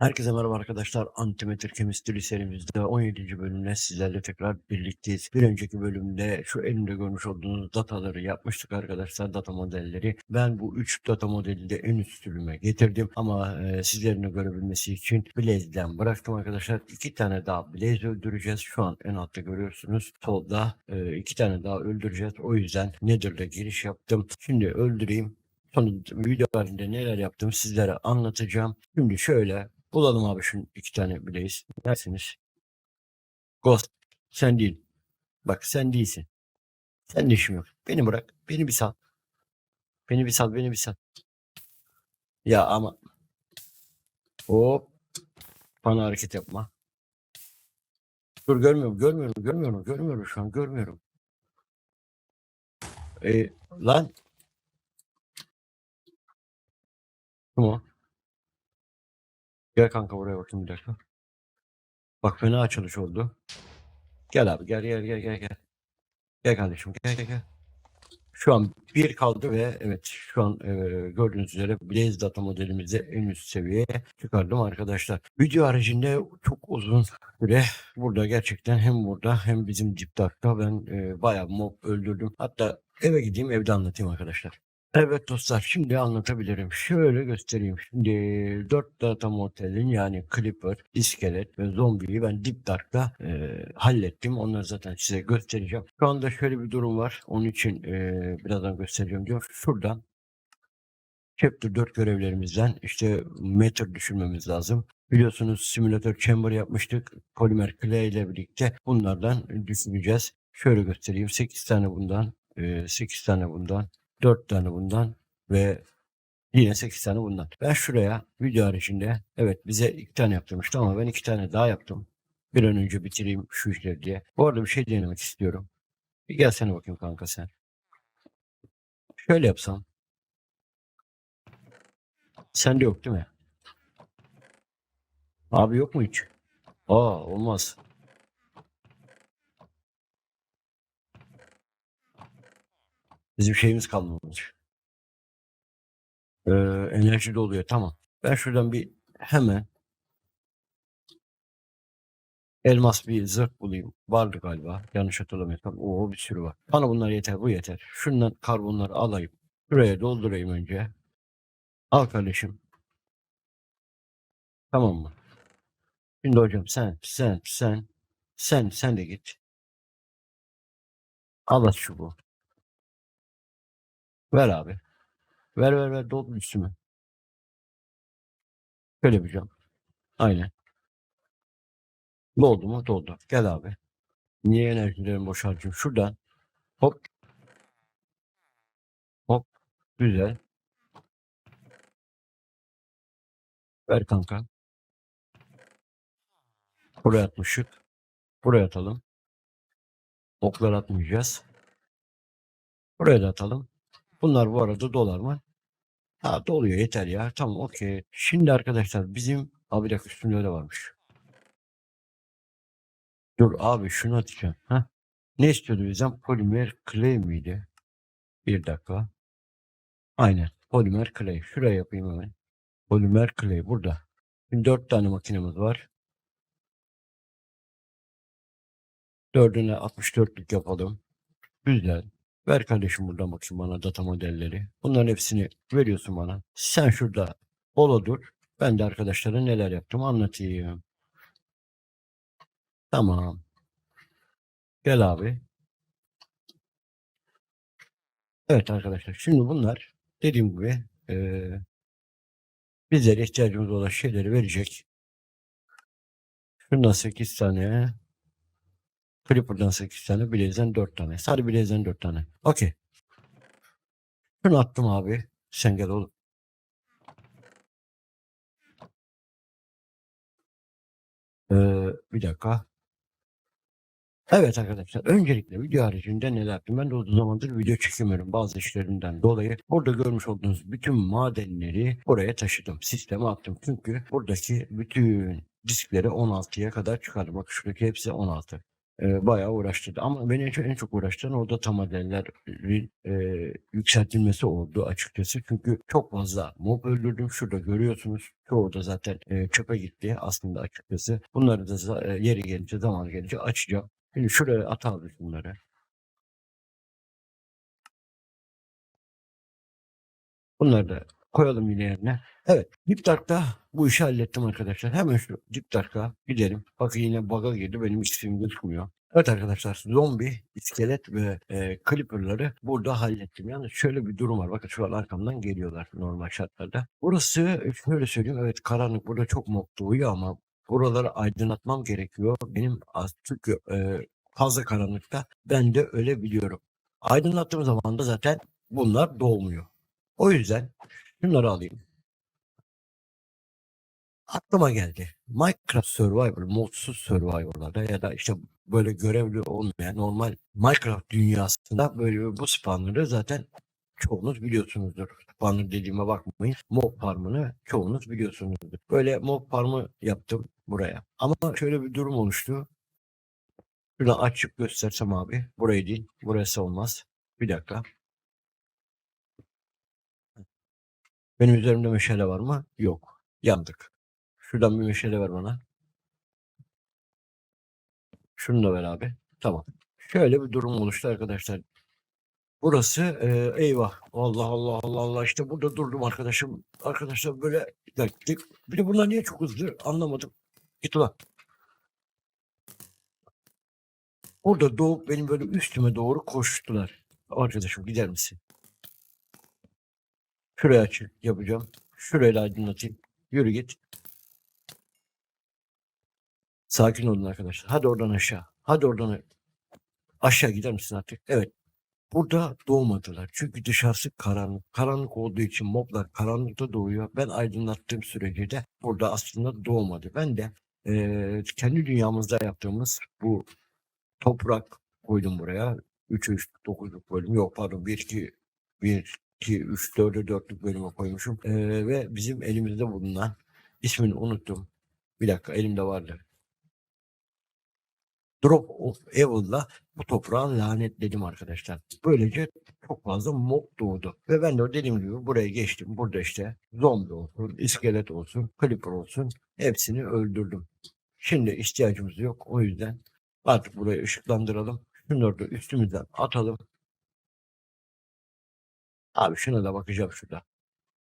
Herkese merhaba arkadaşlar. Antimetre Chemistry serimizde 17. bölümle sizlerle tekrar birlikteyiz. Bir önceki bölümde şu elimde görmüş olduğunuz dataları yapmıştık arkadaşlar. Data modelleri. Ben bu 3 data modeli de en üst sürüme getirdim. Ama e, sizlerin görebilmesi için Blaze'den bıraktım arkadaşlar. İki tane daha Blaze öldüreceğiz. Şu an en altta görüyorsunuz. Solda e, iki tane daha öldüreceğiz. O yüzden Nether'da giriş yaptım. Şimdi öldüreyim. Sonra video halinde neler yaptım sizlere anlatacağım. Şimdi şöyle Bulalım abi şu iki tane Blaze. Dersiniz. Ghost. Sen değil. Bak sen değilsin. Sen de işim yok. Beni bırak. Beni bir sal. Beni bir sal. Beni bir sal. Ya ama. Hop. Bana hareket yapma. Dur görmüyorum. Görmüyorum. Görmüyorum. Görmüyorum şu an. Görmüyorum. E, lan. Kim o? Gel kanka buraya bakayım bir dakika. Bak fena açılış oldu. Gel abi gel gel gel gel gel. Gel kardeşim gel gel gel. Şu an bir kaldı ve evet şu an e, gördüğünüz üzere Blaze data modelimizi en üst seviyeye çıkardım arkadaşlar. Video haricinde çok uzun süre burada gerçekten hem burada hem bizim Ciptak'ta ben e, bayağı mob öldürdüm. Hatta eve gideyim evde anlatayım arkadaşlar. Evet dostlar şimdi anlatabilirim. Şöyle göstereyim. Şimdi 4 data modelin yani Clipper, iskelet ve zombiyi ben Deep Dark'ta e, hallettim. Onları zaten size göstereceğim. Şu anda şöyle bir durum var. Onun için e, birazdan göstereceğim diyor. Şuradan Chapter 4 görevlerimizden işte meter düşürmemiz lazım. Biliyorsunuz simülatör chamber yapmıştık. Polymer clay ile birlikte bunlardan düşüneceğiz. Şöyle göstereyim. 8 tane bundan, e, 8 tane bundan, 4 tane bundan ve yine 8 tane bundan. Ben şuraya video haricinde evet bize 2 tane yaptırmıştı ama ben 2 tane daha yaptım. Bir an önce bitireyim şu işleri diye. Bu arada bir şey denemek istiyorum. Bir gelsene bakayım kanka sen. Şöyle yapsam. Sende yok değil mi? Abi yok mu hiç? Aa olmaz. Bizim şeyimiz kalmamış. Ee, enerji doluyor. Tamam. Ben şuradan bir hemen elmas bir zırh bulayım. Vardı galiba. Yanlış hatırlamıyorsam. Oo bir sürü var. Bana bunlar yeter. Bu yeter. Şundan karbonları alayım. Şuraya doldurayım önce. Al kardeşim. Tamam mı? Şimdi hocam sen, sen, sen, sen, sen de git. Al şu bu. Ver abi. Ver ver ver doldur üstüme. Şöyle yapacağım. Aynen. Doldu mu? Doldu. Gel abi. Niye enerjilerimi boş harcıyorum? Şuradan. Hop. Hop. Güzel. Ver kanka. Buraya atmışık. Buraya atalım. Oklar atmayacağız. Buraya da atalım. Bunlar bu arada dolar mı? Ha doluyor yeter ya. Tamam okey. Şimdi arkadaşlar bizim abi bir üstünde öyle varmış. Dur abi şunu atacağım. Ha? Ne istiyordu bizden? Polimer clay miydi? Bir dakika. Aynen. Polimer clay. Şuraya yapayım hemen. Polimer clay burada. Şimdi dört tane makinemiz var. Dördüne 64'lük yapalım. Güzel. Ver kardeşim buradan bakayım bana data modelleri. Bunların hepsini veriyorsun bana. Sen şurada ola dur. Ben de arkadaşlara neler yaptım anlatayım. Tamam. Gel abi. Evet arkadaşlar. Şimdi bunlar dediğim gibi eee bizlere ihtiyacımız olan şeyleri verecek. Şundan 8 tane. Clipper'dan 8 tane. Blaze'den 4 tane. Sarı Blaze'den 4 tane. Okey. Şunu attım abi. Sen gel oğlum. Ee, bir dakika. Evet arkadaşlar öncelikle video haricinde neler yaptım? Ben de uzun zamandır video çekemiyorum bazı işlerimden dolayı. Burada görmüş olduğunuz bütün madenleri buraya taşıdım. Sisteme attım. Çünkü buradaki bütün diskleri 16'ya kadar çıkardım. Bak şuradaki hepsi 16. Ee, bayağı uğraştırdı. Ama beni en çok, en çok uğraştıran orada tam modellerin e, yükseltilmesi oldu açıkçası. Çünkü çok fazla mob öldürdüm. Şurada görüyorsunuz. Çoğu da zaten e, çöpe gitti aslında açıkçası. Bunları da e, yeri gelince, zaman gelince açacağım. Şimdi şuraya atalım bunları. Bunları da koyalım yine yerine. Evet. Deep Dark'ta bu işi hallettim arkadaşlar. Hemen şu Deep Dark'a gidelim. Bakın yine bug'a girdi. Benim ismim gözükmüyor. Evet arkadaşlar zombi, iskelet ve e, creeper'ları burada hallettim. Yani şöyle bir durum var. Bakın şu an arkamdan geliyorlar normal şartlarda. Burası şöyle söyleyeyim. Evet karanlık. Burada çok mob doğuyor ama buraları aydınlatmam gerekiyor. Benim az çünkü e, fazla karanlıkta ben de öyle biliyorum. Aydınlattığım zaman da zaten bunlar doğmuyor. O yüzden şunları alayım. Aklıma geldi. Minecraft Survivor, modsuz Survivor'larda ya da işte böyle görevli olmayan normal Minecraft dünyasında böyle bu spawnları zaten çoğunuz biliyorsunuzdur. Spawner dediğime bakmayın. Mob farmını çoğunuz biliyorsunuzdur. Böyle mob farmı yaptım buraya. Ama şöyle bir durum oluştu. Şuradan açıp göstersem abi. Burayı değil. Burası olmaz. Bir dakika. Benim üzerimde meşale var mı? Yok. Yandık. Şuradan bir meşale ver bana. Şunu da ver abi. Tamam. Şöyle bir durum oluştu arkadaşlar. Burası e, eyvah. Allah Allah Allah Allah işte burada durdum arkadaşım. Arkadaşlar böyle dakika. Bir de bunlar niye çok hızlı anlamadım. Git ulan. Orada doğup benim böyle üstüme doğru koştular. Arkadaşım gider misin? Şuraya açık yapacağım. Şurayı da aydınlatayım. Yürü git. Sakin olun arkadaşlar. Hadi oradan aşağı. Hadi oradan aşağı gider misin artık? Evet. Burada doğmadılar. Çünkü dışarısı karanlık. Karanlık olduğu için moblar karanlıkta doğuyor. Ben aydınlattığım sürece de burada aslında doğmadı. Ben de eee, kendi dünyamızda yaptığımız bu toprak koydum buraya. 3 3 9'luk bölüm. Yok pardon 1 2 1 2 3 4 4'lük bölüme koymuşum. Eee, ve bizim elimizde bulunan ismini unuttum. Bir dakika elimde vardı. Drop of Evil'la bu toprağı lanetledim arkadaşlar. Böylece çok fazla mob doğdu. Ve ben de dediğim gibi buraya geçtim. Burada işte zombi olsun, iskelet olsun, creeper olsun hepsini öldürdüm. Şimdi ihtiyacımız yok. O yüzden artık burayı ışıklandıralım. Şunları da üstümüzden atalım. Abi şuna da bakacağım şurada.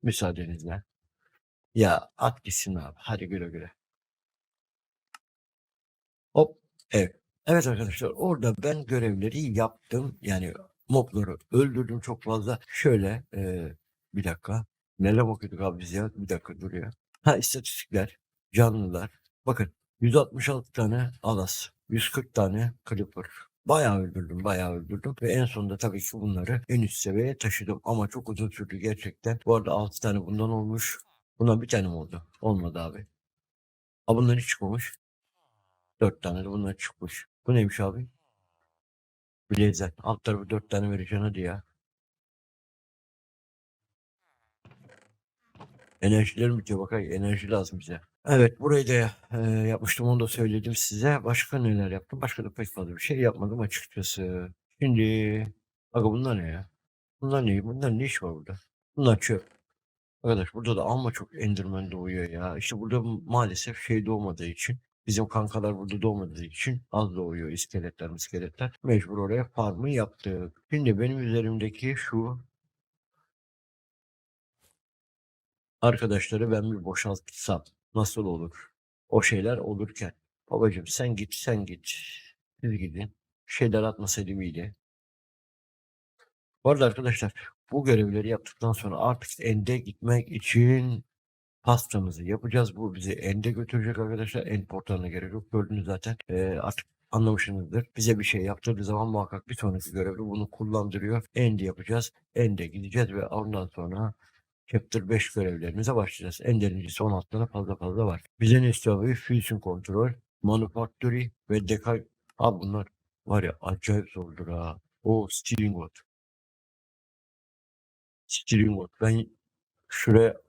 Müsaadenizle. Ya at gitsin abi. Hadi güle güle. Hop. Evet. Evet arkadaşlar orada ben görevleri yaptım. Yani mobları öldürdüm çok fazla. Şöyle eee, bir dakika. Neler bakıyorduk abi biz ya? Bir dakika dur ya. Ha istatistikler. Canlılar. Bakın 166 tane alas. 140 tane creeper. Bayağı öldürdüm, bayağı öldürdüm. Ve en sonunda tabii ki bunları en üst seviyeye taşıdım. Ama çok uzun sürdü gerçekten. Bu arada 6 tane bundan olmuş. Bundan bir tane oldu? Olmadı abi. Ha bundan hiç çıkmamış. 4 tane de bundan çıkmış. Bu neymiş abi? Blazer. Alt tarafı 4 tane vereceksin hadi ya. Enerjilerim bitiyor bak enerji lazım bize. Evet burayı da e, yapmıştım onu da söyledim size. Başka neler yaptım? Başka da pek fazla bir şey yapmadım açıkçası. Şimdi aga bunlar ne ya? Bunlar ne? Bunlar ne iş var burada? Bunlar çöp. Arkadaş burada da amma çok Enderman doğuyor ya. İşte burada maalesef şey doğmadığı için bizim kankalar burada doğmadığı için az doğuyor iskeletler iskeletler. Mecbur oraya farmı yaptık. Şimdi benim üzerimdeki şu arkadaşları ben bir boşaltsam nasıl olur? O şeyler olurken. Babacım sen git sen git. Siz gidin. Şeyler atmasaydım iyiydi. Bu arada arkadaşlar bu görevleri yaptıktan sonra artık ende gitmek için pastamızı yapacağız. Bu bizi ende götürecek arkadaşlar. End portalına gerek yok. Gördünüz zaten. Ee, artık anlamışsınızdır. Bize bir şey yaptırdığı zaman muhakkak bir sonraki görevde bunu kullandırıyor. End'i yapacağız. End'e gideceğiz ve ondan sonra Chapter 5 görevlerimize başlayacağız. Enderincisi 16 tane fazla fazla var. Bize ne istiyor abi? Fusion Control, Manufactory ve Dekal. Abi bunlar var ya acayip zordur ha. O Stealing Wood. Stealing Wood. Ben şuraya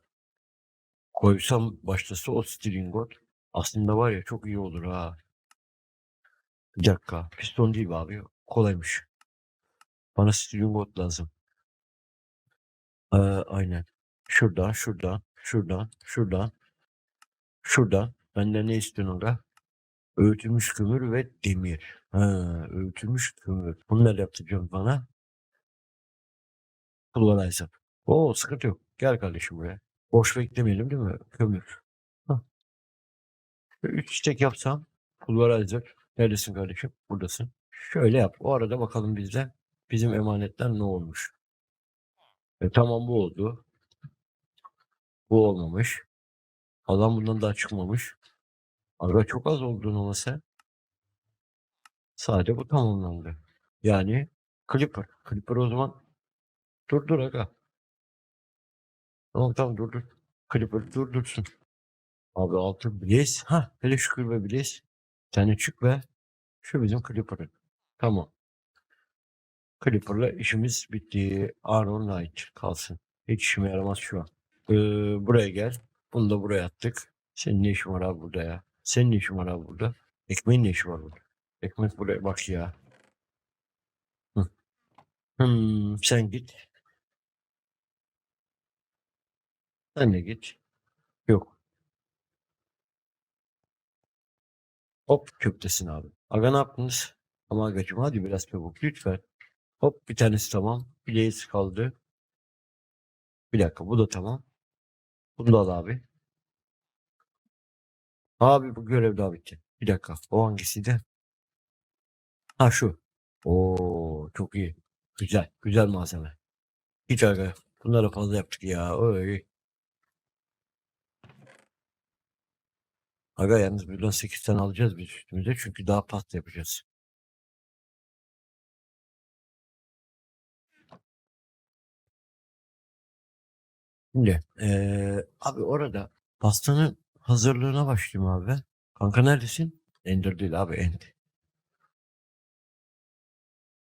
koysam başlasa o Stealing Wood. Aslında var ya çok iyi olur ha. Bir dakika. Piston değil abi. Kolaymış. Bana string bot lazım. Ee, aynen. Şuradan, şuradan, şuradan, şuradan, şuradan. Benden ne istiyorsun orada? Öğütülmüş kömür ve demir. Ha, öğütülmüş kömür. Bunları yaptıracağım bana. Pulverizer. Oo sıkıntı yok. Gel kardeşim buraya. Boş beklemeyelim değil mi? Kömür. Hah. Üç çiçek yapsam. Pulverizer. Neredesin kardeşim? Buradasın. Şöyle yap. O arada bakalım bizde bizim emanetler ne olmuş. E, tamam bu oldu. Bu olmamış. Adam bundan daha çıkmamış. Aga çok az oldun ama. Sadece bu tamamlandı. Yani Clipper. Clipper o zaman dur dur aga. Tamam tamam dur dur. Clipper dur dursun. Abi altı Blaze. Ha hele şükür be Blaze. Sen çık ve şu bizim Clipper'ın. Tamam. Clipper'la işimiz bitti. Aaron Knight kalsın. Hiç işime yaramaz şu an. Ee, buraya gel. Bunu da buraya attık. Senin ne işin var abi burada ya? Senin ne işin var abi burada? Ekmeğin ne işi var burada? Ekmek buraya bak ya. Hmm, sen git. Sen de git. Yok. Hop köftesin abi. Aga ne yaptınız? Ama agacım hadi biraz çabuk lütfen. Hop bir tanesi tamam. Bileğiz kaldı. Bir dakika bu da tamam. Bunu da al abi. Abi bu görev daha bitti. Bir dakika. O hangisiydi? Ha şu. Oo çok iyi. Güzel. Güzel malzeme. Hiç aga. Bunları fazla yaptık ya. Oy. Aga yalnız buradan 8 tane alacağız biz üstümüze. Çünkü daha pasta yapacağız. Şimdi eee, abi orada pastanın hazırlığına başlayayım abi. Kanka neredesin? Ender değil abi End.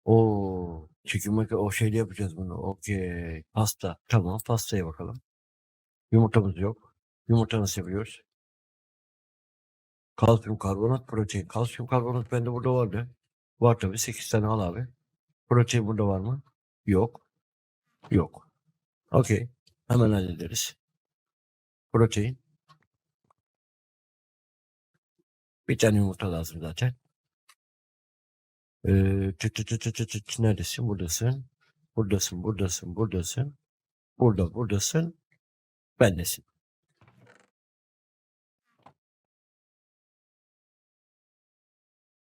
Oo, mac o şeyle yapacağız bunu. Okey. Pasta. Tamam pastaya bakalım. Yumurtamız yok. Yumurta nasıl yapıyoruz? Kalsiyum karbonat, protein. Kalsiyum karbonat bende burada vardı. Var tabii 8 tane al abi. Protein burada var mı? Yok. Yok. Okey. Hemen hallederiz. Protein. Bir tane yumurta lazım zaten. Ee, tüt tüt tüt tüt tüt tüt. Neredesin? Buradasın. Buradasın, buradasın, buradasın. Burada, buradasın. Bendesin.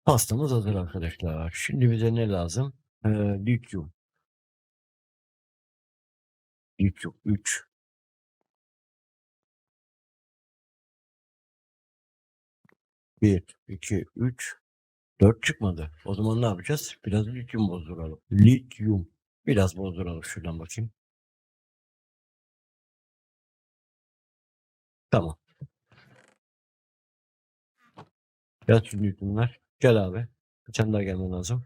Pastamız hazır arkadaşlar. Şimdi bize ne lazım? Ee, lityum. Lityum 3. Bir, iki, üç, dört çıkmadı. O zaman ne yapacağız? Biraz lityum bozduralım. Lityum. Biraz bozduralım şuradan bakayım. Tamam. Şu lityumlar. Gel abi. Bir daha gelmen lazım.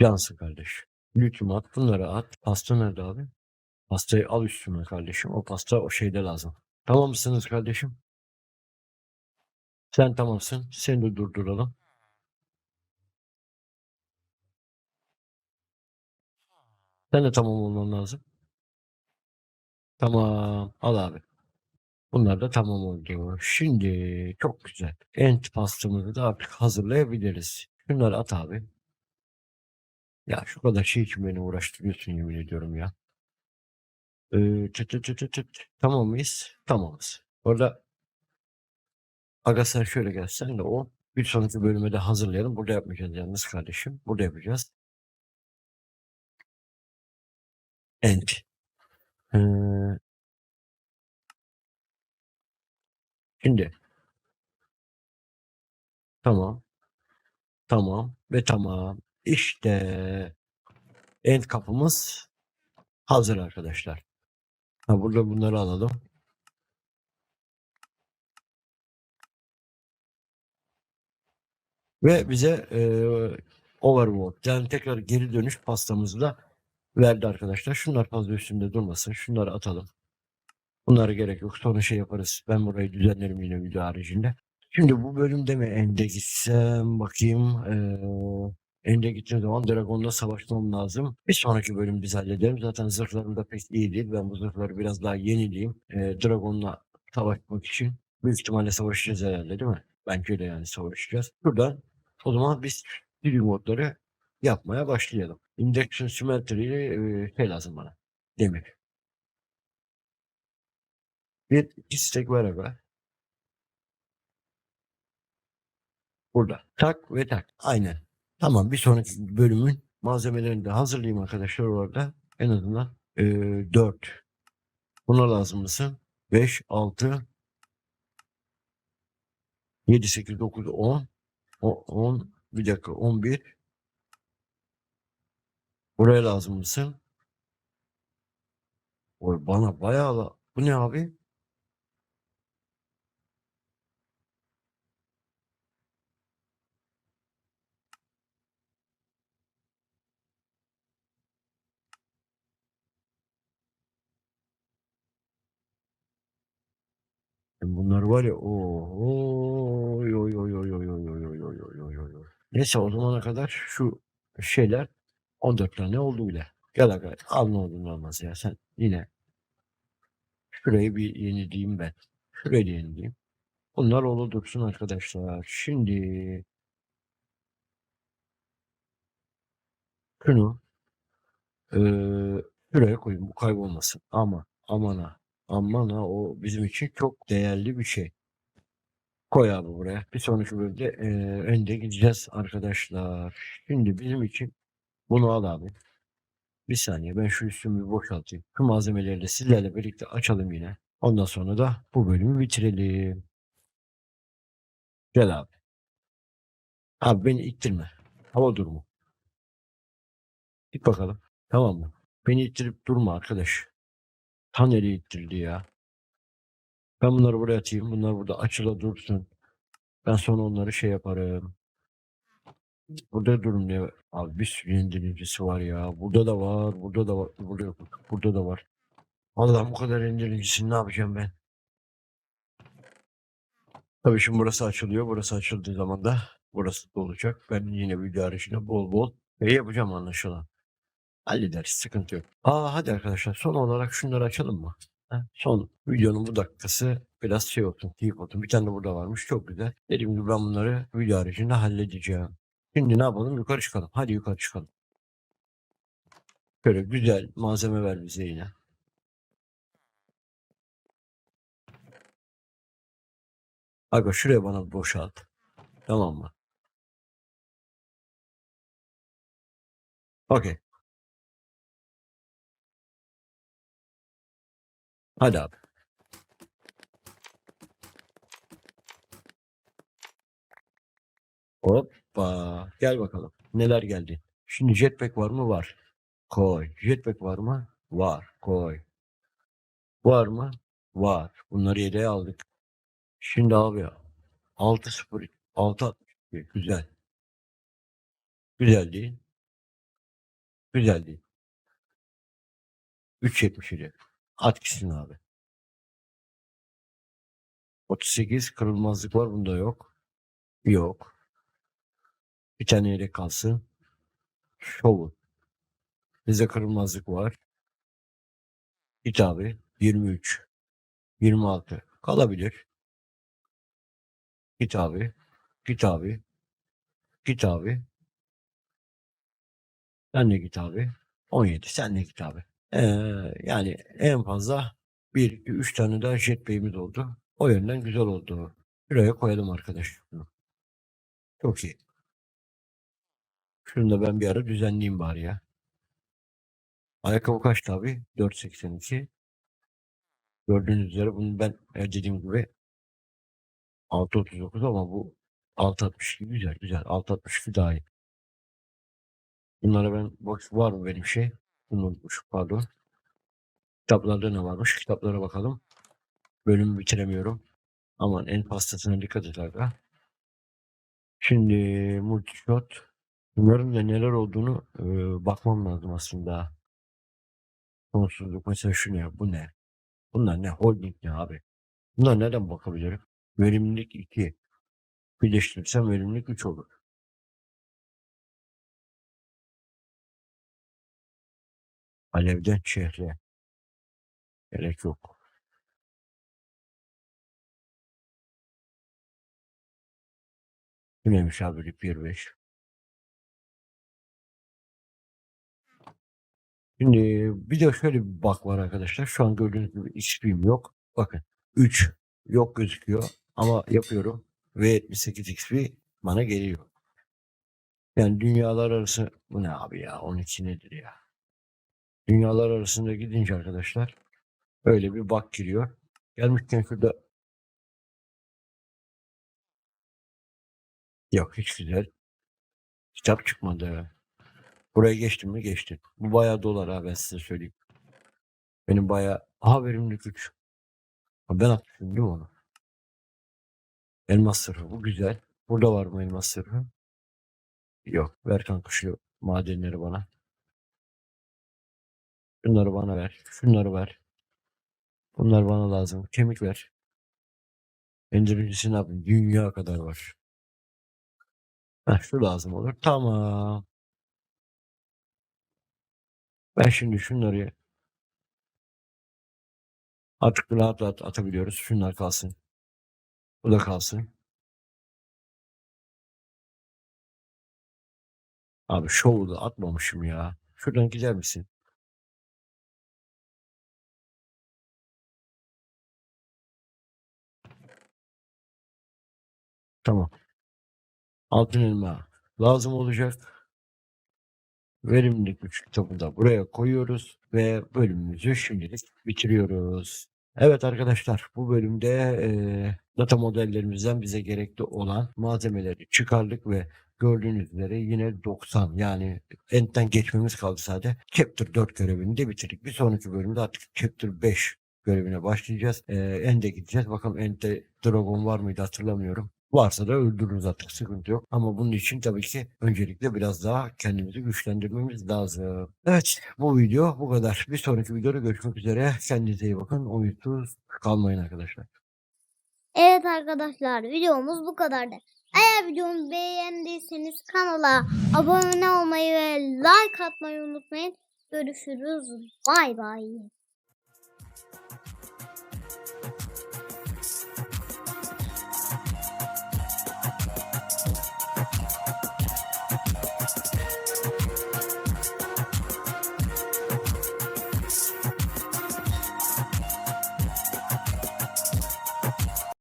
Cansın kardeş. Lityum at. Bunları at. Pasta nerede abi? Pastayı al üstüne kardeşim. O pasta o şeyde lazım. Tamam mısınız kardeşim? Sen tamamsın. Seni de durduralım. Sen de tamam olman lazım. Tamam. Al abi. Bunlar da tamam oldu. Şimdi çok güzel. Ent pastamızı da artık hazırlayabiliriz. Şunları at abi. Ya şu kadar şey için beni uğraştırıyorsun yemin ediyorum ya. Ee, çıt çıt çıt çıt çıt. Tamam mıyız? Tamamız. Orada sen şöyle gelsen de o bir sonraki bölüme de hazırlayalım. Burada yapmayacağız yalnız kardeşim. Burada yapacağız. End. Ee, şimdi. Tamam. Tamam ve tamam. İşte end kapımız hazır arkadaşlar. Ha, burada bunları alalım. Ve bize eee overworld yani tekrar geri dönüş pastamızı da verdi arkadaşlar. Şunlar fazla üstünde durmasın. Şunları atalım. Bunlara gerek yok. Sonra şey yaparız. Ben burayı düzenlerim yine video haricinde. Şimdi bu bölümde mi ende gitsem bakayım. Ee, ende gittiğim zaman Dragon'la savaşmam lazım. Bir sonraki bölüm biz halledelim. Zaten zırhlarım da pek iyi değil. Ben bu zırhları biraz daha yenileyim. Ee, Dragon'la savaşmak için. Büyük ihtimalle savaşacağız herhalde değil mi? Bence de yani savaşacağız. Buradan o zaman biz Steel modları yapmaya başlayalım. Induction Smelter ile e, şey lazım bana. Demir. Bir iki stek var aga. Burada. Tak ve tak. Aynen. Tamam bir sonraki bölümün malzemelerini de hazırlayayım arkadaşlar orada. En azından e, 4. Buna lazım mısın? 5, 6, 7, 8, 9, 10. O, 10, bir dakika 11. Buraya lazım mısın? Oy bana bayağı la. Bu ne abi? Bunlar var ya o oy oy oy oy oy oy oy oy oy oy oy oy. Neyse o zamana kadar şu şeyler 14 tane oldu bile. Gel aga al ne olur olmaz ya sen yine şurayı bir yenileyim ben. Şurayı da yenileyim. Bunlarolu dursun arkadaşlar. Şimdi şunu eee şuraya koyayım bu kaybolmasın. Ama aman ha aman ha o bizim için çok değerli bir şey. Koy abi buraya. Bir sonraki bölümde eee önde gideceğiz arkadaşlar. Şimdi bizim için bunu al abi. Bir saniye ben şu üstümü bir boşaltayım. Şu malzemeleri de sizlerle birlikte açalım yine. Ondan sonra da bu bölümü bitirelim. Gel abi. Abi beni ittirme. Hava durumu. Git bakalım. Tamam mı? Beni ittirip durma arkadaş. Ta nereye ittirdi ya? Ben bunları buraya atayım. Bunlar burada açıla dursun. Ben sonra onları şey yaparım. Burada durum ne? Abi bir sürü indiricisi var ya. Burada da var. Burada da var. Burada yok. Burada da var. Allah'ım bu kadar indiricisini ne yapacağım ben? Tabii şimdi burası açılıyor. Burası açıldığı zaman da burası da olacak. Ben yine video arayışına bol bol şey yapacağım anlaşılan. Hallederiz. Sıkıntı yok. Aa hadi arkadaşlar son olarak şunları açalım mı? Ha, Son videonun bu dakikası biraz şey olsun. Teyip olsun. Bir tane de burada varmış. Çok güzel. Dediğim gibi ben bunları video arayışında halledeceğim. Şimdi ne yapalım? Yukarı çıkalım. Hadi yukarı çıkalım. Böyle güzel malzeme ver bize yine. Aga şuraya bana boşalt. Tamam mı? Okey. Hadi abi. Hoppa. Gel bakalım. Neler geldi? Şimdi jetpack var mı? Var. Koy. Jetpack var mı? Var. Koy. Var mı? Var. Bunları yedeğe aldık. Şimdi abi 6-0 6 güzel. Güzel değil. Güzel değil. 3.77. At gitsin abi. 38 kırılmazlık var bunda yok. Yok. Bir tane yedek kalsın. Şovun. Bize kırılmazlık var. Git abi. 23. 26. Kalabilir. Git abi. Git abi. Git abi. Sen de git abi. 17. Sen de git abi. Yani en fazla 1, 2, 3 tane daha jetpack'imiz oldu. O yönden güzel oldu. Şuraya koyalım arkadaş. Çok iyi. Şunu da ben bir ara düzenleyeyim bari ya. Ayakkabı kaçtı abi? 4.82. Gördüğünüz üzere bunu ben e, dediğim gibi 6.39 ama bu 6.62 güzel güzel. 6.62 daha iyi. Bunlara ben boş var mı benim şey? Bunu unutmuşum pardon. Kitaplarda ne varmış? Kitaplara bakalım. Bölümü bitiremiyorum. Aman en pastasına dikkat et aga. Şimdi multishot. Bunların da neler olduğunu e, bakmam lazım aslında. Sonsuzluk mesela şu ne? Bu ne? Bunlar ne? Holding ne abi? Bunlar neden bakabilirim? Verimlilik 2. Birleştirirsem verimlilik 3 olur. Alevden şehre. Gerek yok. Bu neymiş abi Repair 5? Şimdi bir de şöyle bir bak var arkadaşlar. Şu an gördüğünüz gibi XP'm yok. Bakın 3 yok gözüküyor ama yapıyorum ve 78 XP bana geliyor. Yani dünyalar arası bu ne abi ya? 12 nedir ya? Dünyalar arasında gidince arkadaşlar öyle bir bak giriyor. Gelmişken şurada yok hiç güzel. Kitap çıkmadı. Buraya geçtim mi geçtim. Bu bayağı dolar ha ben size söyleyeyim. Benim bayağı aha verimlilik 3. Ha, Ben atmışım değil mi onu? Elmas sırrı bu güzel. Burada var mı elmas sırrı? Yok. Ver kanka şu madenleri bana. Şunları bana ver. Şunları ver. Bunlar bana lazım. Kemik ver. Endirincisi ne yapayım? Dünya kadar var. Heh, şu lazım olur. Tamam. Ben şimdi şunları artık rahat rahat atabiliyoruz. Şunlar kalsın. Bu da kalsın. Abi şovu da atmamışım ya. Şuradan gider misin? Tamam. Altın elma lazım olacak. Verimlilik 3 kitabını buraya koyuyoruz ve bölümümüzü şimdilik bitiriyoruz. Evet arkadaşlar bu bölümde eee, data modellerimizden bize gerekli olan malzemeleri çıkardık ve gördüğünüz üzere yine 90 yani end'den geçmemiz kaldı sadece. Chapter 4 görevini de bitirdik. Bir sonraki bölümde artık Chapter 5 görevine başlayacağız. Eee end'e gideceğiz. Bakalım end'de dragon var mıydı hatırlamıyorum. Varsa da öldürürüz artık sıkıntı yok. Ama bunun için tabii ki öncelikle biraz daha kendimizi güçlendirmemiz lazım. Evet bu video bu kadar. Bir sonraki videoda görüşmek üzere. Kendinize iyi bakın. Uykusuz kalmayın arkadaşlar. Evet arkadaşlar videomuz bu kadardı. Eğer videomu beğendiyseniz kanala abone olmayı ve like atmayı unutmayın. Görüşürüz. Bay bay.